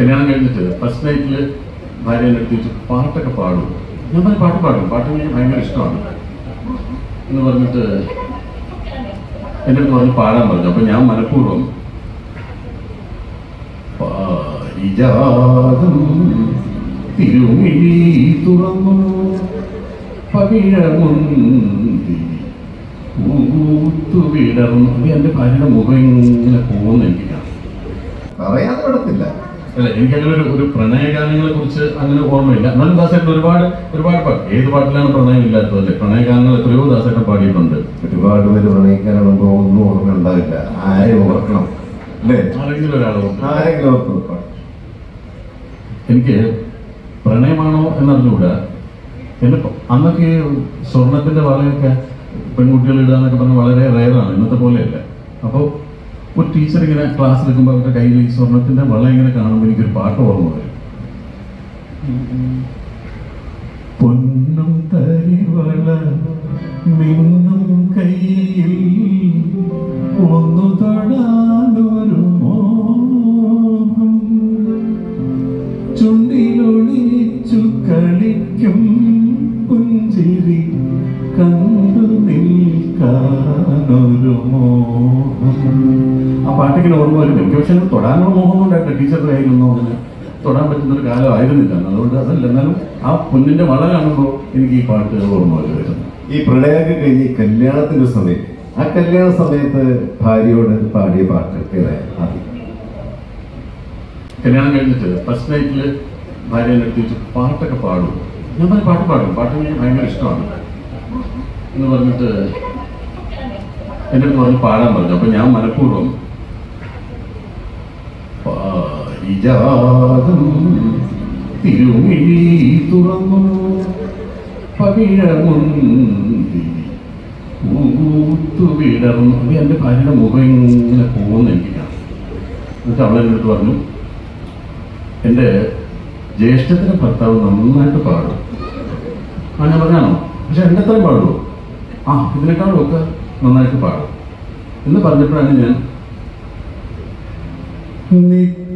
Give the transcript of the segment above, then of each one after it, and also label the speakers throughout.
Speaker 1: കല്യാണം കഴിഞ്ഞിട്ട് ഫസ്റ്റ് നൈറ്റിൽ ഭാര്യനെ എടുത്തിട്ട് പാട്ടൊക്കെ പാടും. ഞാൻ പറഞ്ഞ പാട്ട് പാടും. പാട്ട് എനിക്ക് ഭയങ്കര ഇഷ്ടമാണ്. എന്ന് പറഞ്ഞിട്ട് എന്റെ അടുത്ത് പറഞ്ഞ് പാടാൻ പറഞ്ഞു. അപ്പൊ ഞാൻ മനഃപൂർവം പാരിജാതം തിരുമിഴി തുറന്നു. പവിഴമുന്തി പൂത്തുവിടർന്നു. ഭാര്യയുടെ മുഖം ഇങ്ങനെ പോകുന്നു എനിക്ക്.
Speaker 2: പറയാതെ വിടത്തില്ല.
Speaker 1: അല്ല എനിക്ക് അങ്ങനെ ഒരു ഒരു പ്രണയഗാനങ്ങളെ കുറിച്ച് അങ്ങനെ ഓർമ്മയില്ല. എന്നാലും ദാസേട്ടൻ ഒരുപാട് ഒരുപാട് പാട്ട് ഏത് പാട്ടിലാണ് പ്രണയം ഇല്ലാത്തത് ഇല്ലാത്തതല്ലേ പ്രണയഗാനങ്ങൾ എത്രയോ ദാസേട്ടൻ പാടിയിട്ടുണ്ട്.
Speaker 2: ഒരുപാട് പേര് പ്രണയിക്കാനുള്ള ഒന്നും ഓർമ്മ ഉണ്ടാവില്ല. ആരെയും ഓർക്കണം? അല്ലേ?
Speaker 1: ആരെങ്കിലും ഒരാളോ
Speaker 2: ആരെങ്കിലും
Speaker 1: എനിക്ക് പ്രണയമാണോ എന്നറിഞ്ഞുകൂടാ എന്റെ അന്നൊക്കെ സ്വർണത്തിന്റെ വളയൊക്കെ പെൺകുട്ടികൾ ഇടുക എന്നൊക്കെ പറഞ്ഞാൽ വളരെ റെയറാണ് ഇന്നത്തെ പോലെയല്ല. അപ്പോൾ ഒരു ടീച്ചർ ഇങ്ങനെ ക്ലാസ് എടുക്കുമ്പോൾ അവരുടെ കയ്യിൽ ഈ സ്വർണത്തിന്റെ വെള്ളം ഇങ്ങനെ കാണുമ്പോൾ എനിക്കൊരു പാട്ട് ഓർമ്മ വരും. പൊന്നും തരിവള മിന്നും കയ്യിൽ ഒന്നു തൊടാനൊരു മോഹം. ചുണ്ടിലൊളിച്ചു കളിക്കും പുഞ്ചിരി കണ്ടു നിൽക്കാനൊരു മോഹം. ആ പാട്ടിങ്ങനെ ഓർമ്മ വരും എനിക്ക് പക്ഷെ തൊടാനുള്ള മോഹം ഉണ്ടായിട്ടില്ല. ടീച്ചറുടെ കയ്യിലൊന്നും അങ്ങനെ തൊടാൻ പറ്റുന്ന ഒരു കാലം ആയിരുന്നില്ല. അതുകൊണ്ട് അതല്ല എന്നാലും ആ പൊന്നിന്റെ വള കാണുമ്പോൾ എനിക്ക് ഈ പാട്ട് ഓർമ്മ വരുമായിരുന്നു
Speaker 2: ഈ പ്രണയമൊക്കെ കഴിഞ്ഞ് ഈ കല്യാണത്തിന്റെ സമയം. ആ കല്യാണ സമയത്ത് ഭാര്യയോട് പാടിയ പാട്ട് ഏതാ? ആദ്യം.
Speaker 1: കല്യാണം കഴിഞ്ഞിട്ട് ഫസ്റ്റ് നൈറ്റിൽ ഭാര്യനെ എടുത്തിട്ട് പാട്ടൊക്കെ പാടും? ഞാൻ പറഞ്ഞ പാട്ട് പാടും. പാട്ട് എനിക്ക് ഭയങ്കര ഇഷ്ടമാണ്. എന്ന് പറഞ്ഞിട്ട് എന്റെ അടുത്ത് പറഞ്ഞ് പാടാൻ പറഞ്ഞു. അപ്പൊ ഞാൻ മനഃപൂർവം പാരിജാതം തിരുമിഴി തുറന്നു. പവിഴമുന്തി അപ്പൊ അത് എന്റെ ഭാര്യയുടെ മുഖം ഇങ്ങനെ പോകുന്ന എനിക്ക് കാണാം എന്നിട്ട് അവളെ എന്നിട്ട് പറഞ്ഞു എന്റെ ജ്യേഷ്ഠത്തിന്റെ ഭർത്താവ് നന്നായിട്ട് പാടും. ആ ഞാൻ പറഞ്ഞാണോ? പക്ഷെ എന്റെ അത്രയും പാടുമോ ആ ഇതിനേക്കാളും ഒക്കെ നന്നായിട്ട് പാടും. എന്ന് പറഞ്ഞപ്പോഴാണ് ഞാൻ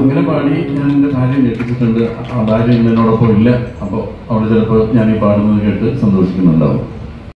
Speaker 1: അങ്ങനെ പാടി ഞാൻ എന്റെ ഭാര്യ ഞെട്ടിച്ചിട്ടുണ്ട് ആ ഭാര്യ എന്നോടൊപ്പം ഇല്ല. അപ്പോൾ അവൾ ചിലപ്പോൾ ഞാൻ ഈ പാടുന്നത് കേട്ട് സന്തോഷിക്കുന്നുണ്ടാവും.